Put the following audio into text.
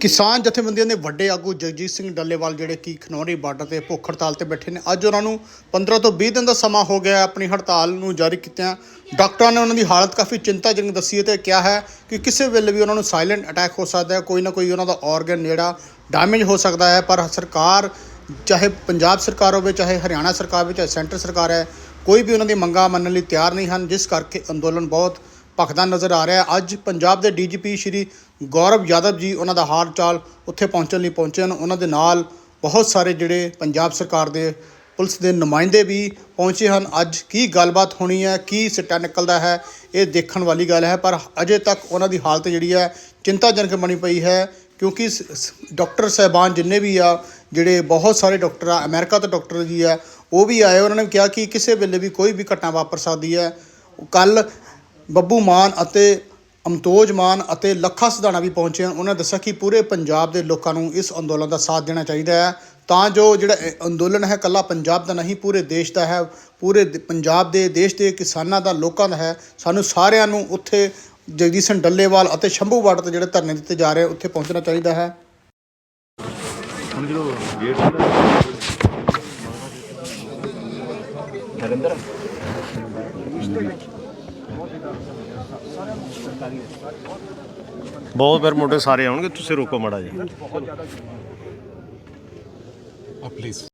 ਕਿਸਾਨ ਜਥੇਬੰਦੀਆਂ ਦੇ ਵੱਡੇ ਆਗੂ ਜਗਜੀਤ ਸਿੰਘ ਡੱਲੇਵਾਲ ਜਿਹੜੇ ਕਿ ਖਨੌਰੀ ਬਾਰਡਰ ਤੇ ਭੁੱਖ ਹੜਤਾਲ ਤੇ ਬੈਠੇ ਨੇ। ਅੱਜ ਉਹਨਾਂ ਨੂੰ 15 ਤੋਂ 20 ਦਿਨ ਦਾ ਸਮਾਂ ਹੋ ਗਿਆ ਆਪਣੀ ਹੜਤਾਲ ਨੂੰ ਜਾਰੀ ਕੀਤਿਆਂ। ਡਾਕਟਰਾਂ ਨੇ ਉਹਨਾਂ ਦੀ ਹਾਲਤ ਕਾਫੀ ਚਿੰਤਾਜਨਕ ਦੱਸੀ ਹੈ ਤੇ ਕਿਹਾ ਹੈ ਕਿ ਕਿਸੇ ਵੇਲੇ ਵੀ ਉਹਨਾਂ ਨੂੰ ਸਾਇਲੈਂਟ ਅਟੈਕ ਹੋ ਸਕਦਾ ਹੈ, ਕੋਈ ਨਾ ਕੋਈ ਉਹਨਾਂ ਦਾ ਆਰਗਨ ਜਿਹੜਾ ਡੈਮੇਜ ਹੋ ਸਕਦਾ ਹੈ। ਪਰ ਸਰਕਾਰ, ਚਾਹੇ ਪੰਜਾਬ ਸਰਕਾਰ ਹੋਵੇ, ਚਾਹੇ ਹਰਿਆਣਾ ਸਰਕਾਰ ਹੋਵੇ, ਚਾਹੇ ਸੈਂਟਰ ਸਰਕਾਰ ਹੈ, ਕੋਈ ਵੀ ਉਹਨਾਂ ਦੀ ਮੰਗਾਂ ਮੰਨਣ ਲਈ ਤਿਆਰ ਨਹੀਂ ਹਨ। ਜਿਸ ਕਰਕੇ ਅੰਦੋਲਨ ਬਹੁਤ ਭਖਦਾ ਨਜ਼ਰ ਆ ਰਿਹਾ ਹੈ। ਅੱਜ ਪੰਜਾਬ ਦੇ ਡੀਜੀਪੀ ਸ਼੍ਰੀ ਗੌਰਵ ਯਾਦਵ ਜੀ, ਉਹਨਾਂ ਦਾ ਹਾਲ ਚਾਲ ਉੱਥੇ ਪਹੁੰਚਣ ਲਈ ਪਹੁੰਚੇ ਹਨ। ਉਹਨਾਂ ਦੇ ਨਾਲ ਬਹੁਤ ਸਾਰੇ ਜਿਹੜੇ ਪੰਜਾਬ ਸਰਕਾਰ ਦੇ ਪੁਲਿਸ ਦੇ ਨੁਮਾਇੰਦੇ ਵੀ ਪਹੁੰਚੇ ਹਨ। ਅੱਜ ਕੀ ਗੱਲਬਾਤ ਹੋਣੀ ਹੈ, ਕੀ ਸਿੱਟਾ ਨਿਕਲਦਾ ਹੈ, ਇਹ ਦੇਖਣ ਵਾਲੀ ਗੱਲ ਹੈ। ਪਰ ਅਜੇ ਤੱਕ ਉਹਨਾਂ ਦੀ ਹਾਲਤ ਜਿਹੜੀ ਹੈ ਚਿੰਤਾਜਨਕ ਬਣੀ ਪਈ ਹੈ, ਕਿਉਂਕਿ ਸ- ਸ- ਡਾਕਟਰ ਸਾਹਿਬਾਨ ਜਿੰਨੇ ਵੀ ਆ, ਜਿਹੜੇ ਬਹੁਤ ਸਾਰੇ ਡਾਕਟਰ ਆ, ਅਮਰੀਕਾ ਤੋਂ ਡਾਕਟਰ ਜੀ ਆ, ਉਹ ਵੀ ਆਏ। ਉਹਨਾਂ ਨੇ ਕਿਹਾ ਕਿ ਕਿਸੇ ਵੇਲੇ ਵੀ ਕੋਈ ਵੀ ਘਟਨਾ ਵਾਪਰ ਸਕਦੀ ਹੈ। ਕੱਲ ਬੱਬੂ ਮਾਨ ਅਤੇ ਅਮਤੋਜ ਮਾਨ ਅਤੇ ਲੱਖਾ ਸਿਧਾਣਾ ਵੀ ਪਹੁੰਚੇ ਹਨ। ਉਹਨਾਂ ਨੇ ਦੱਸਿਆ ਕਿ ਪੂਰੇ ਪੰਜਾਬ ਦੇ ਲੋਕਾਂ ਨੂੰ ਇਸ ਅੰਦੋਲਨ ਦਾ ਸਾਥ ਦੇਣਾ ਚਾਹੀਦਾ ਹੈ। ਤਾਂ ਜੋ ਜਿਹੜਾ ਅੰਦੋਲਨ ਹੈ, ਕੱਲਾ ਪੰਜਾਬ ਦਾ ਨਹੀਂ, ਪੂਰੇ ਦੇਸ਼ ਦਾ ਹੈ। ਪੂਰੇ ਪੰਜਾਬ ਦੇ ਦੇਸ਼ ਦੇ ਕਿਸਾਨਾਂ ਦਾ, ਲੋਕਾਂ ਦਾ ਹੈ। ਸਾਨੂੰ ਸਾਰਿਆਂ ਨੂੰ ਉੱਥੇ ਜਗਦੀਸ਼ ਸਿੰਘ ਡੱਲੇਵਾਲ ਅਤੇ ਸ਼ੰਭੂ ਬਾਰਡਰ ਤੇ ਜਿਹੜੇ ਧਰਨੇ ਦਿੱਤੇ ਜਾ ਰਹੇ ਉੱਥੇ ਪਹੁੰਚਣਾ ਚਾਹੀਦਾ ਹੈ। ਹੁਣ ਜਦੋਂ ਗੇਟ ਨਰਿੰਦਰ? ਬਹੁਤ ਫਿਰ ਮੁੰਡੇ ਸਾਰੇ ਆਉਣਗੇ ਤੁਸੀਂ ਰੋਕੋ ਮੜਾ ਜੀ ਪਲੀਜ਼